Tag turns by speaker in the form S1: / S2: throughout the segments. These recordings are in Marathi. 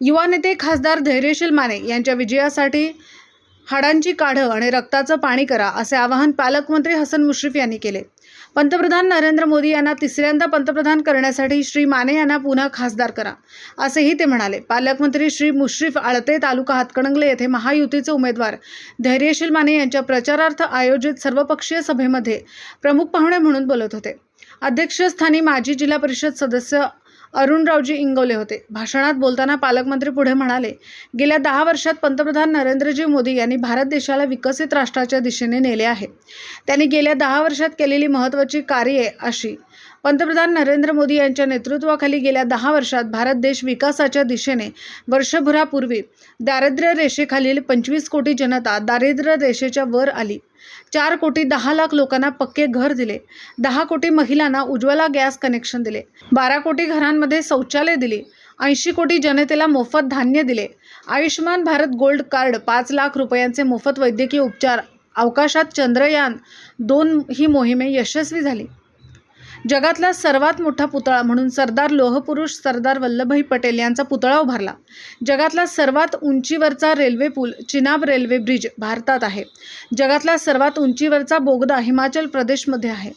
S1: युवा नेते खासदार धैर्यशील माने यांच्या विजयासाठी हाडांची काढं आणि रक्ताचं पाणी करा असे आवाहन पालकमंत्री हसन मुश्रीफ यांनी केले. पंतप्रधान नरेंद्र मोदी यांना तिसऱ्यांदा पंतप्रधान करण्यासाठी श्री माने यांना पुन्हा खासदार करा असेही ते म्हणाले. पालकमंत्री श्री मुश्रीफ आळते तालुका हातकणंगले येथे महायुतीचे उमेदवार धैर्यशील माने यांच्या प्रचारार्थ आयोजित सर्वपक्षीय सभेमध्ये प्रमुख पाहुणे म्हणून बोलत होते. अध्यक्षस्थानी माजी जिल्हा परिषद सदस्य अरुणरावजी इंगवले होते. भाषणात बोलताना पालकमंत्री पुढे म्हणाले गेल्या दहा वर्षात पंतप्रधान नरेंद्रजी मोदी यांनी भारत देशाला विकसित राष्ट्राच्या दिशेने नेले आहे. त्यांनी गेल्या दहा वर्षात केलेली महत्त्वाची कार्ये अशी पंतप्रधान नरेंद्र मोदी यांच्या नेतृत्वाखाली गेल्या दहा वर्षात भारत देश विकासाच्या दिशेने वर्षभरापूर्वी दारिद्र्य रेषेखालील पंचवीस कोटी जनता दारिद्र्य रेषेच्या वर आली. चार कोटी दहा लाख लोकांना पक्के घर दिले. दहा कोटी महिलांना उज्ज्वला गॅस कनेक्शन दिले. बारा कोटी घरांमध्ये शौचालय दिली. ऐंशी कोटी जनतेला मोफत धान्य दिले. आयुष्यमान भारत गोल्ड कार्ड पाच लाख रुपयांचे मोफत वैद्यकीय उपचार. अवकाशात चंद्रयान दोन ही मोहिमे यशस्वी झाली. जगातला सर्वात मोठा पुतळा म्हणून सरदार लोहपुरुष सरदार वल्लभभाई पटेल यांचा पुतळा उभारला. जगातला सर्वात उंचीवरचा रेल्वे पूल चिनाब रेल्वे ब्रिज भारतात आहे. जगातला सर्वात उंचीवरचा बोगदा हिमाचल प्रदेशमध्ये आहे.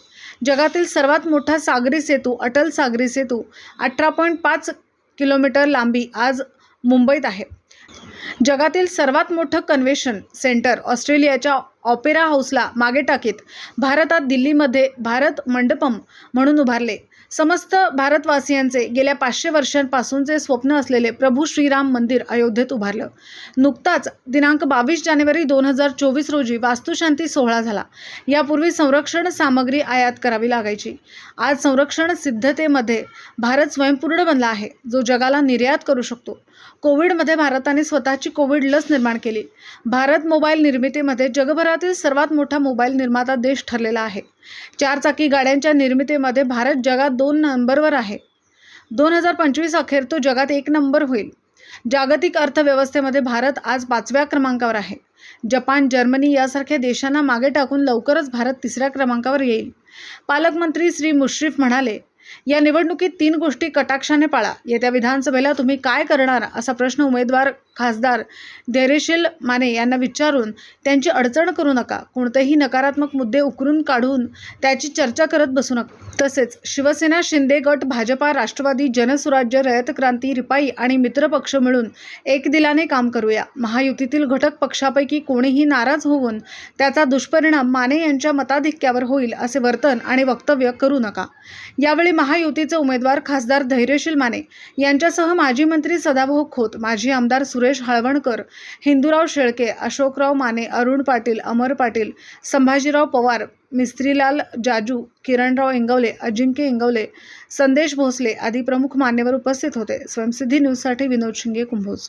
S1: जगातील सर्वात मोठा सागरी सेतू अटल सागरी सेतू अठरा पॉईंट पाच किलोमीटर लांबी आज मुंबईत आहे. जगातील सर्वात मोठं कन्व्हेन्शन सेंटर ऑस्ट्रेलियाच्या ऑपेरा हाऊसला मागे टाकीत भारतात दिल्लीमध्ये भारत मंडपम म्हणून उभारले. समस्त भारतवासियांचे गेल्या पाचशे वर्षांपासूनचे स्वप्न असलेले प्रभू श्रीराम मंदिर अयोध्येत उभारलं. नुकताच दिनांक बावीस जानेवारी दोन हजार चोवीस रोजी वास्तुशांती सोहळा झाला. यापूर्वी संरक्षण सामग्री आयात करावी लागायची. आज संरक्षण सिद्धतेमध्ये भारत स्वयंपूर्ण बनला आहे जो जगाला निर्यात करू शकतो. कोविडमध्ये भारताने स्वतःची कोविड लस निर्माण केली. भारत मोबाईल निर्मितीमध्ये जगभरातील सर्वात मोठा मोबाईल निर्माता देश ठरलेला आहे. चारचाकी गाड्यांच्या निर्मितीमध्ये भारत जगात दोन नंबरवर आहे. दोन हजार पंचवीस अखेर तो जगात एक नंबर होईल. जागतिक अर्थव्यवस्थेमध्ये भारत आज पाचव्या क्रमांकावर आहे. जपान जर्मनी यासारख्या देशांना मागे टाकून लवकरच भारत तिसऱ्या क्रमांकावर येईल. पालकमंत्री श्री मुश्रीफ म्हणाले या निवडणुकीत तीन गोष्टी कटाक्षाने पाळा. येत्या विधानसभेला तुम्ही काय करणार? असा प्रश्न उमेदवार खासदार धैर्यशील माने यांना विचारून त्यांची अडचण करू नका. कोणतेही नकारात्मक मुद्दे उकरून काढून त्याची चर्चा करत बसू नका. तसेच शिवसेना शिंदे गट भाजपा राष्ट्रवादी जनसुराज्य रयत क्रांती रिपाई आणि मित्रपक्ष मिळून एक दिलाने काम करूया. महायुतीतील घटक पक्षापैकी कोणीही नाराज होऊन त्याचा दुष्परिणाम माने यांच्या मताधिक्यावर होईल असे वर्तन आणि वक्तव्य करू नका. यावेळी महायुतीचे उमेदवार खासदार धैर्यशील माने यांच्यासह माजी मंत्री सदाभाऊ खोत माजी आमदार सुरेश हळवणकर हिंदूराव शेळके अशोकराव माने अरुण पाटील अमर पाटील संभाजीराव पवार मिस्त्रीलाल जाजू किरणराव इंगवले अजिंक्य इंगवले संदेश भोसले आदी प्रमुख मान्यवर उपस्थित होते. स्वयंसिद्धी न्यूजसाठी विनोद शिंगे कुंभोज.